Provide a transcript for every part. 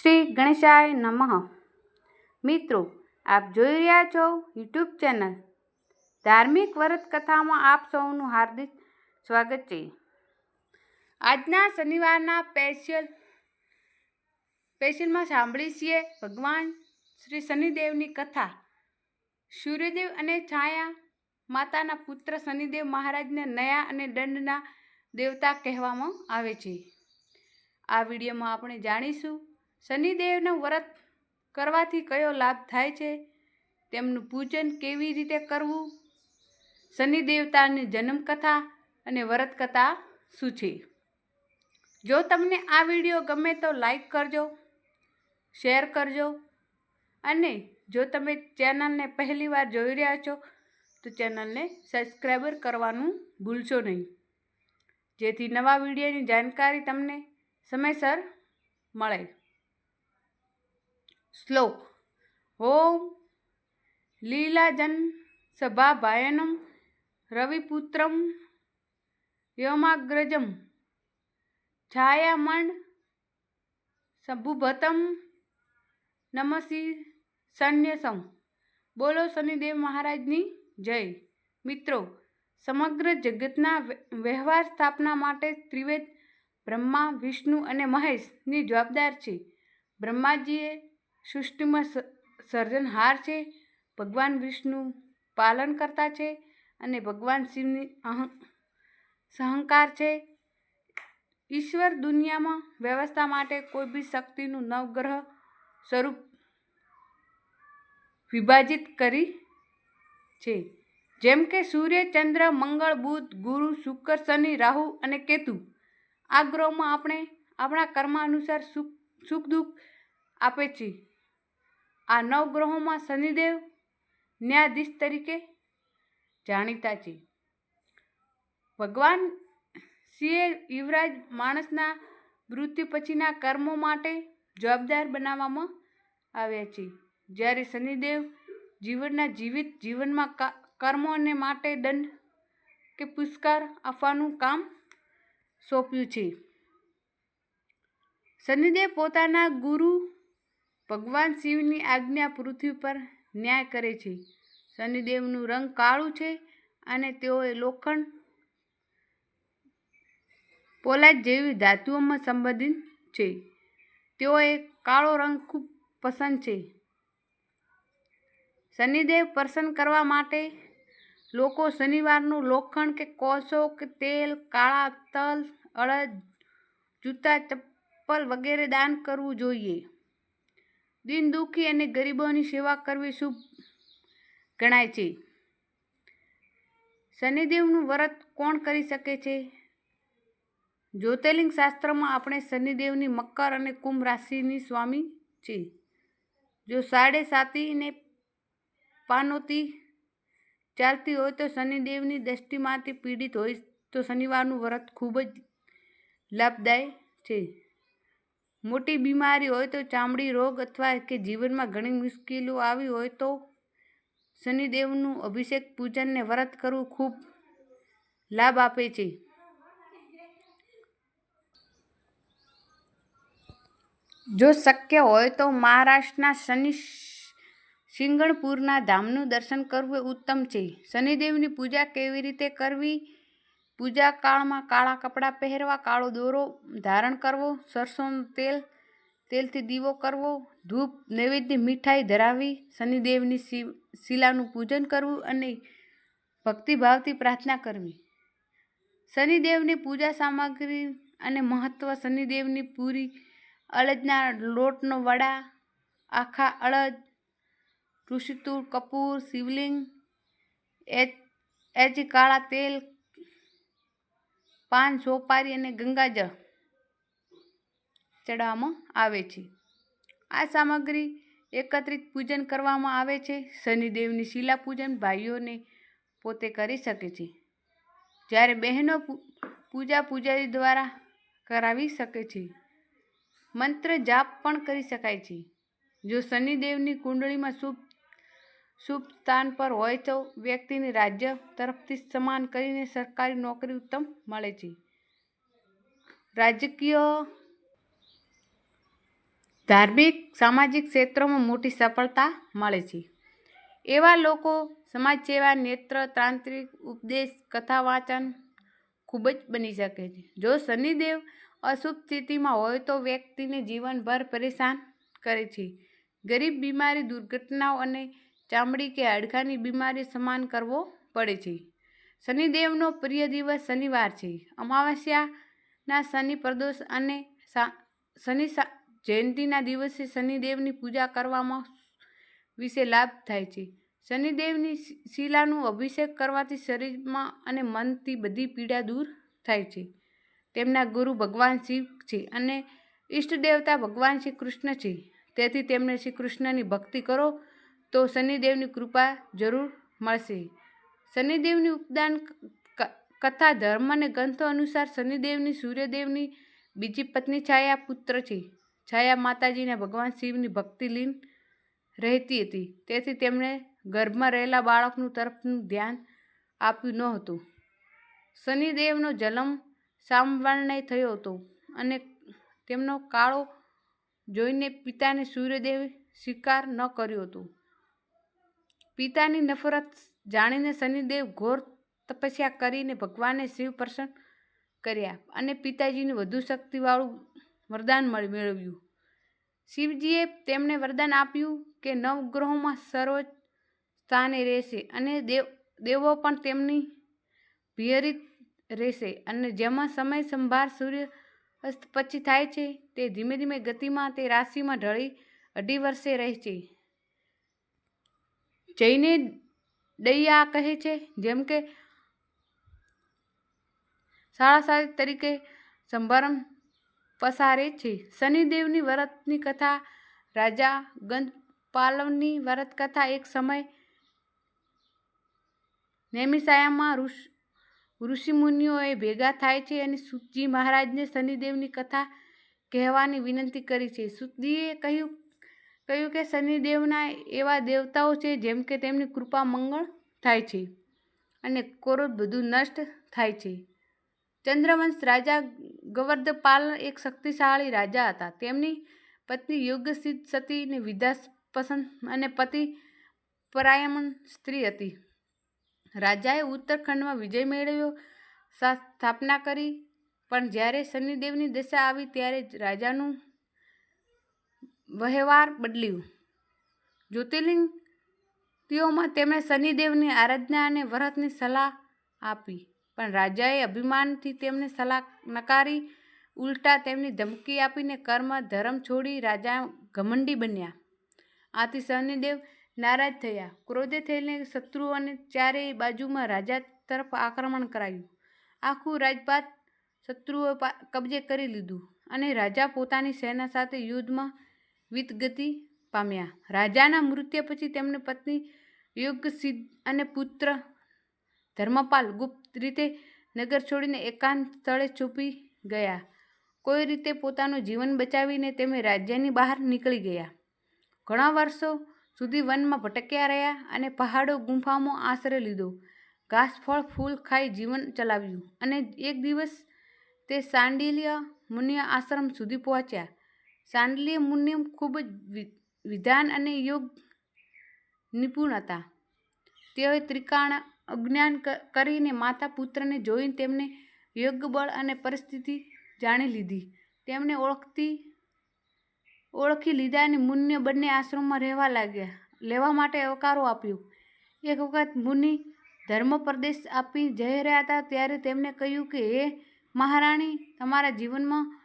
શ્રી ગણેશાય નમઃ. મિત્રો, આપ જોઈ રહ્યા છો યુટ્યુબ ચેનલ. ધાર્મિક વ્રત કથામાં આપ સૌનું હાર્દિક સ્વાગત છે. આજના શનિવારના સ્પેશિયલ સ્પેશિયલમાં સાંભળી છીએ ભગવાન શ્રી શનિદેવની કથા. સૂર્યદેવ અને છાયા માતાના પુત્ર શનિદેવ મહારાજને નયા અને દંડના દેવતા કહેવામાં આવે છે. આ વિડીયોમાં આપણે જાણીશું શનિદેવનું વ્રત કરવાથી કયો લાભ થાય છે? તેમનું પૂજન કેવી રીતે કરવું? શનિદેવતાની જન્મકથા અને વ્રત કથા શું છે? જો તમને આ વીડિયો ગમે તો લાઈક કરજો, શેર કરજો અને જો તમે ચેનલને પહેલીવાર જોઈ રહ્યા છો, તો ચેનલને સબસ્ક્રાઈબર કરવાનું ભૂલશો નહીં. જેથી નવા વિડીયોની જાણકારી તમને સમયસર મળે. શ્લોક. ઓમ લીલાજન સભાભાયનમ રવિપુત્રમ વ્યોમાગ્રજમ છાયામણ સભુભતમ નમસી સન્યસમ. બોલો શનિદેવ મહારાજની જય. મિત્રો, સમગ્ર જગતના વ્યવહાર સ્થાપના માટે ત્રિવેદ બ્રહ્મા, વિષ્ણુ અને મહેશની જવાબદાર છે. બ્રહ્માજીએ સૃષ્ટિમાં સર્જનહાર છે, ભગવાન વિષ્ણુ પાલન કરતા છે અને ભગવાન શિવની સહંકાર છે. ઈશ્વર દુનિયામાં વ્યવસ્થા માટે કોઈ બી શક્તિનું નવગ્રહ સ્વરૂપ વિભાજિત કરી છે. જેમ કે સૂર્ય, ચંદ્ર, મંગળ, બુધ, ગુરુ, શુક્ર, શનિ, રાહુ અને કેતુ. આ ગ્રહોમાં આપણે આપણા કર્મ અનુસાર સુખ સુખ દુઃખ આપે છે. આ નવ ગ્રહોમાં શનિદેવ ન્યાયાધીશ તરીકે જાણીતા છે. ભગવાન સિંહે યુવરાજ માણસના મૃત્યુ પછીના કર્મો માટે જવાબદાર બનાવવામાં આવ્યા છે. જ્યારે શનિદેવ જીવનના જીવિત જીવનમાં કર્મોને માટે દંડ કે પુરસ્કાર આપવાનું કામ સોંપ્યું છે. શનિદેવ પોતાના ગુરુ ભગવાન શિવની આજ્ઞા પૃથ્વી પર ન્યાય કરે છે. શનિદેવનું રંગ કાળું છે અને તેઓએ લોખંડ પોલાદ જેવી ધાતુઓમાં સંબંધિત છે. તેઓએ કાળો રંગ ખૂબ પસંદ છે. શનિદેવ પ્રસન્ન કરવા માટે લોકો શનિવારનું લોખંડ કે કોલસો કે તેલ, કાળા તલ અડદ જૂતા, ચપ્પલ વગેરે દાન કરવું જોઈએ. દિન દુઃખી અને ગરીબોની સેવા કરવી શુભ ગણાય છે. શનિદેવનું વ્રત કોણ કરી શકે છે? જ્યોતિર્લિંગ શાસ્ત્રમાં આપણે શનિદેવની મકર અને કુંભ રાશિની સ્વામી છે. જો સાડે સાતીને પાનોતી ચાલતી હોય તો શનિદેવની દૃષ્ટિમાંથી પીડિત હોય તો શનિવારનું વ્રત ખૂબ જ લાભદાય છે. મોટી બીમારી હોય તો ચામડી રોગ અથવા કે જીવનમાં ઘણી મુશ્કેલીઓ આવી હોય તો શનિદેવનું અભિષેક પૂજનને વ્રત કરવું ખૂબ લાભ આપે છે. જો શક્ય હોય તો મહારાષ્ટ્રના શનિ સિંગણપુરના ધામનું દર્શન કરવું ઉત્તમ છે. શનિદેવની પૂજા કેવી રીતે કરવી? પૂજા કાળમાં કાળા કપડાં પહેરવા, કાળો દોરો ધારણ કરવો, સરસોનું તેલ, તેલથી દીવો કરવો, ધૂપ, નૈવેદ્ય, મીઠાઈ ધરાવી, શનિદેવની શિલાનું પૂજન કરવું અને ભક્તિભાવથી પ્રાર્થના કરવી. શનિદેવની પૂજા સામગ્રી અને મહત્ત્વ શનિદેવની પૂરી અળદના લોટનો વડા, આખા અળદ ઋષિતુર, કપૂર, શિવલિંગ એચ એચ કાળા તેલ પાન, સોપારી અને ગંગાજળ ચડાવવામાં આવે છે. આ સામગ્રી એકત્રિત પૂજન કરવામાં આવે છે. શનિદેવની શિલા પૂજન ભાઈઓને પોતે કરી શકે છે. જ્યારે બહેનો પૂજા પૂજારી દ્વારા કરાવી શકે છે. મંત્ર જાપ પણ કરી શકાય છે. જો શનિદેવની કુંડળીમાં શુભ શુભ સ્થાન પર હોય તો વ્યક્તિને રાજ્ય તરફથી સમાન કરીને સરકારી નોકરી ઉત્તમ મળે છે. રાજકીય ધાર્મિક સામાજિક ક્ષેત્રોમાં મોટી સફળતા મળે છે. એવા લોકો સમાજ સેવા, નેત્ર, તાંત્રિક, ઉપદેશ, કથા, વાંચન ખૂબ જ બની શકે છે. જો શનિદેવ અશુભ સ્થિતિમાં હોય તો વ્યક્તિને જીવનભર પરેશાન કરે છે. ગરીબ, બીમારી, દુર્ઘટનાઓ અને ચામડી કે હાડકાની બીમારી સમાન કરવો પડે છે. શનિદેવનો પ્રિય દિવસ શનિવાર છે. અમાવસ્યાના શનિ પ્રદોષ અને શનિ જયંતિના દિવસે શનિદેવની પૂજા કરવામાં વિશે લાભ થાય છે. શનિદેવની શિલાનું અભિષેક કરવાથી શરીરમાં અને મનથી બધી પીડા દૂર થાય છે. તેમના ગુરુ ભગવાન શિવ છે અને ઈષ્ટ દેવતા ભગવાન શ્રી કૃષ્ણ છે. તેથી તેમને શ્રી કૃષ્ણની ભક્તિ કરો તો શનિદેવની કૃપા જરૂર મળશે. શનિદેવની ઉપદાન કથા, ધર્મ અને ગ્રંથો અનુસાર શનિદેવની સૂર્યદેવની બીજી પત્ની છાયા પુત્ર છે. છાયા માતાજીને ભગવાન શિવની ભક્તિ લીન રહેતી હતી. તેથી તેમણે ગર્ભમાં રહેલા બાળકનું તરફનું ધ્યાન આપ્યું ન હતું. શનિદેવનો જન્મ સામવર્ણય થયો હતો અને તેમનો કાળો જોઈને પિતાને સૂર્યદેવે સ્વીકાર ન કર્યો હતો. પિતાની નફરત જાણીને શનિદેવ ઘોર તપસ્યા કરીને ભગવાને શિવ પ્રસન્ન કર્યા અને પિતાજીને વધુ શક્તિવાળું વરદાન મળી, મેળવ્યું. શિવજીએ તેમને વરદાન આપ્યું કે નવગ્રહોમાં સર્વોચ્ચ સ્થાને રહેશે અને દેવ, દેવો પણ તેમની વિહરિત રહેશે અને જેમાં સમય સંભાર સૂર્ય અસ્ત પછી થાય છે, તે ધીમે ધીમે ગતિમાં તે રાશિમાં ઢળી અઢી વર્ષે રહે છે. જઈને દૈયા કહે છે, જેમ કે સાડા સાત તરીકે સંભારમ પસારે છે. શનિદેવની વ્રતની કથા, રાજા ગંધપાલવની વ્રત કથા એક સમય નેમિસાયામાં ઋષિમુનિઓએ ભેગા થાય છે અને સુતજી મહારાજને શનિદેવની કથા કહેવાની વિનંતી કરી છે. સુતજીએ કહ્યું કહ્યું કે શનિદેવના એવા દેવતાઓ છે, જેમ કે તેમની કૃપા મંગળ થાય છે અને કોરોદ બધું નષ્ટ થાય છે. ચંદ્રવંશ રાજા ગવર્ધપાલ એક શક્તિશાળી રાજા હતા. તેમની પત્ની યોગસિદ્ધ સતી અને વિદ્યા પસંદ અને પતિ પરાયમણ સ્ત્રી હતી. રાજાએ ઉત્તરખંડમાં વિજય મેળવ્યો સ્થાપના કરી, પણ જ્યારે શનિદેવની દશા આવી, ત્યારે રાજાનું વહેવાર બદલ્યું. જ્યોતિર્લિંગ તેઓમાં તેમણે શનિદેવની આરાધના અને વ્રતની સલાહ આપી, પણ રાજાએ અભિમાનથી તેમને સલાહ નકારી, ઉલટા તેમની ધમકી આપીને કર્મ, ધર્મ છોડી રાજા ઘમંડી બન્યા. આથી શનિદેવ નારાજ થયા. ક્રોધે થઈને શત્રુઓને ચારેય બાજુમાં રાજા તરફ આક્રમણ કરાયું. આખું રાજપાત શત્રુઓએ કબજે કરી લીધું અને રાજા પોતાની સેના સાથે યુદ્ધમાં વિતગતિ પામ્યા. રાજાના મૃત્યુ પછી તેમની પત્ની યોગસિદ્ધ અને પુત્ર ધર્મપાલ ગુપ્ત રીતે નગર છોડીને એકાંત સ્થળે છુપી ગયા. કોઈ રીતે પોતાનું જીવન બચાવીને તેમણે રાજ્યની બહાર નીકળી ગયા. ઘણા વર્ષો સુધી વનમાં ભટક્યા રહ્યા અને પહાડો ગુંફામાં આશ્રય લીધો. ઘાસ, ફળ, ફૂલ ખાઈ જીવન ચલાવ્યું અને એક દિવસ તે સાંડિલ્ય મુનિયા આશ્રમ સુધી પહોંચ્યા. સાંડિલ્ય મુનિ ખૂબ જ વિધાન અને યોગ નિપુણ હતા. તેઓએ ત્રિકાણ અજ્ઞાન કરીને માતા પુત્રને જોઈને તેમને યોગ બળ અને પરિસ્થિતિ જાણી લીધી. તેમણે ઓળખતી, ઓળખી લીધા અને મુનિએ બંને આશ્રમમાં રહેવા લાગ્યા. લેવા માટે અવકારો આપ્યો. એક વખત મુનિ ધર્મ પ્રદેશ આપી જઈ રહ્યા હતા, ત્યારે તેમણે કહ્યું કે, હે મહારાણી, તમારા જીવનમાં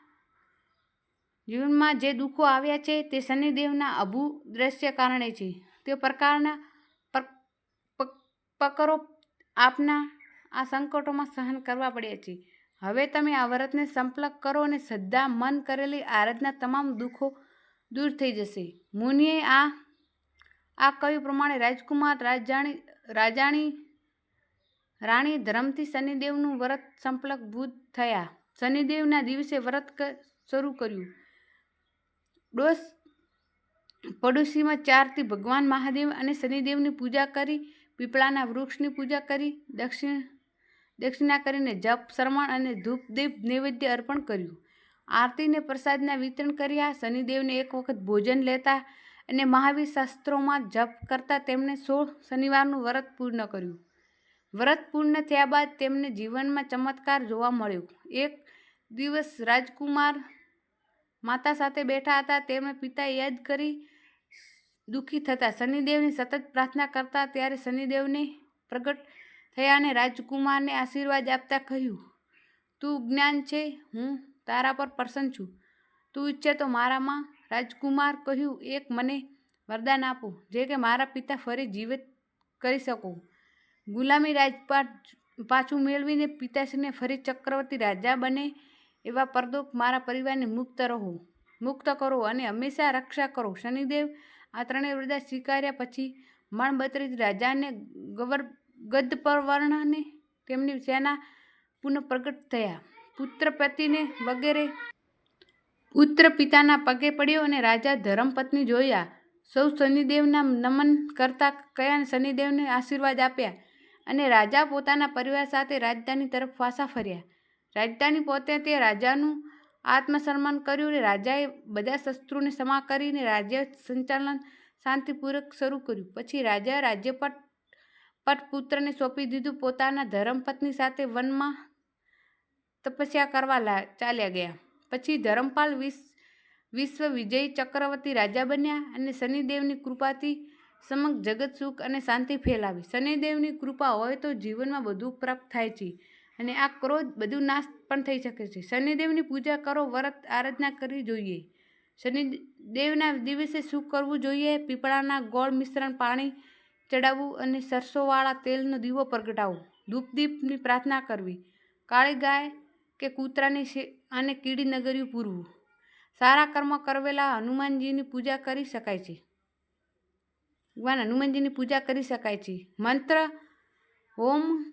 જીવનમાં જે દુઃખો આવ્યા છે તે શનિદેવના અભુ દ્રશ્ય કારણે છે. તે પ્રકારના પર- પકરો આપના આ સંકટોમાં સહન કરવા પડ્યા છે. હવે તમે આ વ્રતને સંપલક કરો અને શ્રદ્ધા મન કરેલી આરાધના તમામ દુઃખો દૂર થઈ જશે. મુનિએ આ આ કહ્યું પ્રમાણે રાજકુમાર રાજાણી રાજાણી રાણી ધર્મથી શનિદેવનું વ્રત સંપલક ભૂત થયા. શનિદેવના દિવસે વ્રત શરૂ કર્યું. ડોસ પડોશીમાં ચારથી ભગવાન મહાદેવ અને શનિદેવની પૂજા કરી, પીપળાના વૃક્ષની પૂજા કરી, દક્ષિણ, દક્ષિણા કરીને જપ શ્રમણ અને ધૂપદીપ નૈવેદ્ય અર્પણ કર્યું. આરતીને પ્રસાદના વિતરણ કર્યા. શનિદેવને એક વખત ભોજન લેતા અને મહાવીર શાસ્ત્રોમાં જપ કરતા તેમણે સોળ શનિવારનું વ્રત પૂર્ણ કર્યું. વ્રત પૂર્ણ થયા બાદ તેમને જીવનમાં ચમત્કાર જોવા મળ્યો. એક દિવસ રાજકુમાર માતા સાથે બેઠા હતા, તેમણે પિતા યાદ કરી, દુઃખી થતા. શનિદેવની સતત પ્રાર્થના કરતા ત્યારે શનિદેવને પ્રગટ થયા અને રાજકુમારને આશીર્વાદ આપતા કહ્યું, તું જ્ઞાન છે, હું તારા પર પ્રસન્ન છું. તું ઈચ્છે તો મારામાં રાજકુમાર કહ્યું, એક મને વરદાન આપો, જે કે મારા પિતા ફરી જીવિત કરી શકું. ગુલામી રાજપાટ પાછું મેળવીને પિતાશ્રીને ફરી ચક્રવર્તી રાજા બને એવા પરદોપ મારા પરિવારને મુક્ત રહો, મુક્ત કરો અને હંમેશા રક્ષા કરો. શનિદેવ આ ત્રણેય વરદાન સ્વીકાર્યા પછી મણબત્રીજ રાજાને ગવર ગદ પરવર્ણને તેમની સેના પુનઃ પ્રગટ થયા. પુત્ર પતિને વગેરે પુત્ર પિતાના પગે પડ્યો અને રાજા ધર્મપત્ની જોયા. સૌ શનિદેવના નમન કરતા કયા શનિદેવને આશીર્વાદ આપ્યા અને રાજા પોતાના પરિવાર સાથે રાજધાની તરફ પાછા ફર્યા. રાજધાની પોતે તે રાજાનું આત્મસન્માન કર્યું અને રાજાએ બધા શસ્ત્રોને ક્ષમા કરીને રાજ્ય સંચાલન શાંતિપૂર્વક શરૂ કર્યું. પછી રાજા રાજ્યપટ પટ પુત્રને સોંપી દીધું. પોતાના ધર્મપત્ની સાથે વનમાં તપસ્યા કરવા ચાલ્યા ગયા. પછી ધર્મપાલ વિશ, વિશ્વ વિજય ચક્રવર્તી રાજા બન્યા અને શનિદેવની કૃપાથી સમગ્ર જગત સુખ અને શાંતિ ફેલાવી. શનિદેવની કૃપા હોય તો જીવનમાં બધું પ્રાપ્ત થાય છે. અને આ ક્રોધ બધું નાશ પણ થઈ શકે છે. શનિદેવની પૂજા કરો, વ્રત, આરાધના કરવી જોઈએ. શનિદેવના દિવસે શું કરવું જોઈએ? પીપળાના ગોળ મિશ્રણ પાણી ચડાવવું અને સરસોવાળા તેલનો દીવો પ્રગટાવવો. ધૂપદીપની પ્રાર્થના કરવી. કાળી ગાય કે કૂતરાની શે અને કીડી નગર્યું પૂરવું. સારા કર્મ કરવેલા હનુમાનજીની પૂજા કરી શકાય છે. ભગવાન હનુમાનજીની પૂજા કરી શકાય છે. મંત્ર ઓમ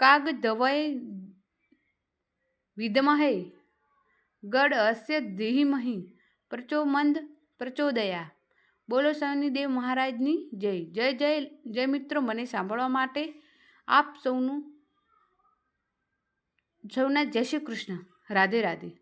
કાગ ધવય વિદમહે ગડ અસ્ય ધીમહી પ્રચોમંદ પ્રચોદયા બોલો શનિદેવ મહારાજની જય. જય જય જય મિત્રો, મને સાંભળવા માટે આપ સૌનું, સૌના જય શ્રી કૃષ્ણ. રાધે રાધે.